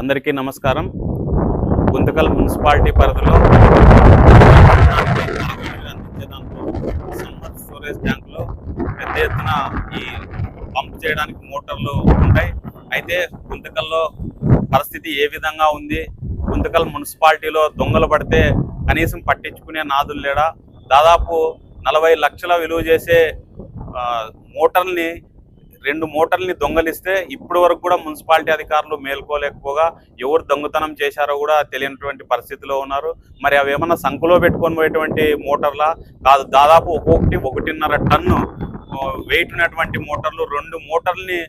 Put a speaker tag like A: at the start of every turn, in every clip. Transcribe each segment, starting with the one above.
A: అందరికీ నమస్కారం. గుంతకల్ మున్సిపాలిటీ పరిధిలో సమ్మర్ స్టోరేజ్ ట్యాంక్లో పెద్ద ఎత్తున ఈ పంప్ చేయడానికి మోటార్లు ఉంటాయి. అయితే గుంతకల్లో పరిస్థితి ఏ విధంగా ఉంది? గుంతకల్ మున్సిపాలిటీలో దొంగలు పడితే కనీసం పట్టించుకునే నాదులు లేడా? దాదాపు నలభై లక్షల విలువ చేసే మోటార్ని రెండు మోటార్ని దొంగలిస్తే ఇప్పటి వరకు కూడా మున్సిపాలిటీ అధికారులు మేల్కోలేకపోగా ఎవరు దొంగతనం చేశారో కూడా తెలియనటువంటి పరిస్థితిలో ఉన్నారు. మరి అవి ఏమన్నా సంఖలో పెట్టుకొని పోయేటువంటి మోటార్లా? కాదు దాదాపు ఒక్కొక్కటి ఒకటిన్నర టన్ను వెయిట్ ఉన్నటువంటి మోటార్లు రెండు మోటార్ని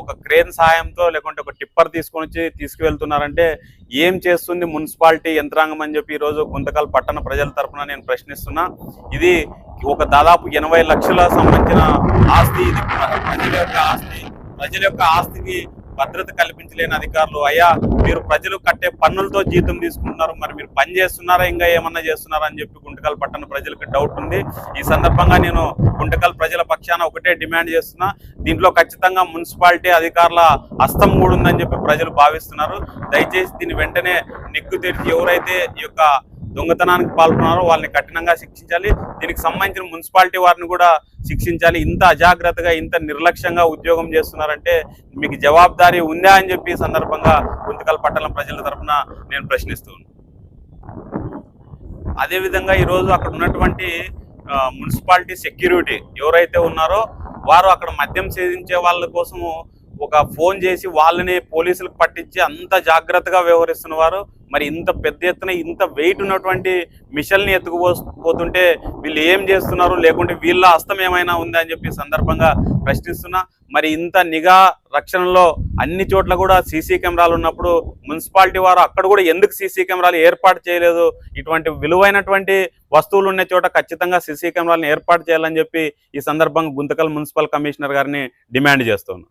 A: ఒక క్రేన్ సాయంతో లేకుంటే ఒక టిప్పర్ తీసుకొని వచ్చి తీసుకువెళ్తున్నారంటే ఏం చేస్తుంది మున్సిపాలిటీ యంత్రాంగం అని చెప్పి ఈరోజు గుంతకల్ పట్టణ ప్రజల తరఫున నేను ప్రశ్నిస్తున్నా. ఇది ఒక దాదాపు ఎనభై లక్షల సంబంధించిన ఆస్తి ఇది ప్రజల యొక్క ఆస్తి. ప్రజల యొక్క ఆస్తికి భద్రత కల్పించలేని అధికారులు అయ్యా మీరు ప్రజలు కట్టే పన్నులతో జీతం తీసుకుంటున్నారు మరి మీరు పని చేస్తున్నారా ఇంకా ఏమన్నా చేస్తున్నారా అని చెప్పి గుంటకల్ పట్టణ ప్రజలకు డౌట్ ఉంది. ఈ సందర్భంగా నేను గుంటకల్ ప్రజల పక్షాన ఒకటే డిమాండ్ చేస్తున్నా. దీంట్లో ఖచ్చితంగా మున్సిపాలిటీ అధికారుల హస్తం కూడా ఉందని చెప్పి ప్రజలు భావిస్తున్నారు. దయచేసి దీన్ని వెంటనే నిగ్గు తెరిచి ఎవరైతే ఈ యొక్క దొంగతనానికి పాల్గొన్నారో వాళ్ళని కఠినంగా శిక్షించాలి దీనికి సంబంధించిన మున్సిపాలిటీ వారిని కూడా శిక్షించాలి ఇంత అజాగ్రత్తగా ఇంత నిర్లక్ష్యంగా ఉద్యోగం చేస్తున్నారంటే మీకు జవాబాదారీ ఉందా అని చెప్పి సందర్భంగా గుంతకల్ పట్టణం ప్రజల తరఫున నేను ప్రశ్నిస్తూ ఉన్నాను. అదేవిధంగా ఈరోజు అక్కడ ఉన్నటువంటి మున్సిపాలిటీ సెక్యూరిటీ ఎవరైతే ఉన్నారో వారు అక్కడ మద్యం సేవించే వాళ్ళ కోసము ఒక ఫోన్ చేసి వాళ్ళని పోలీసులకు పట్టించి అంత జాగ్రత్తగా వ్యవహరిస్తున్న వారు మరి ఇంత పెద్ద ఎత్తున ఇంత వెయిట్ ఉన్నటువంటి మిషన్ని ఎత్తుకుపోతుంటే వీళ్ళు ఏం చేస్తున్నారు? లేకుంటే వీళ్ళ హస్తం ఏమైనా ఉందా అని చెప్పి సందర్భంగా ప్రశ్నిస్తున్నా. మరి ఇంత నిఘా రక్షణలో అన్ని చోట్ల కూడా సీసీ కెమెరాలు ఉన్నప్పుడు మున్సిపాలిటీ వారు అక్కడ కూడా ఎందుకు సీసీ కెమెరాలు ఏర్పాటు చేయలేదు? ఇటువంటి విలువైనటువంటి వస్తువులు ఉన్న చోట ఖచ్చితంగా సీసీ కెమెరాలను ఏర్పాటు చేయాలని చెప్పి ఈ సందర్భంగా గుంతకల్ మున్సిపల్ కమిషనర్ గారిని డిమాండ్ చేస్తున్నాను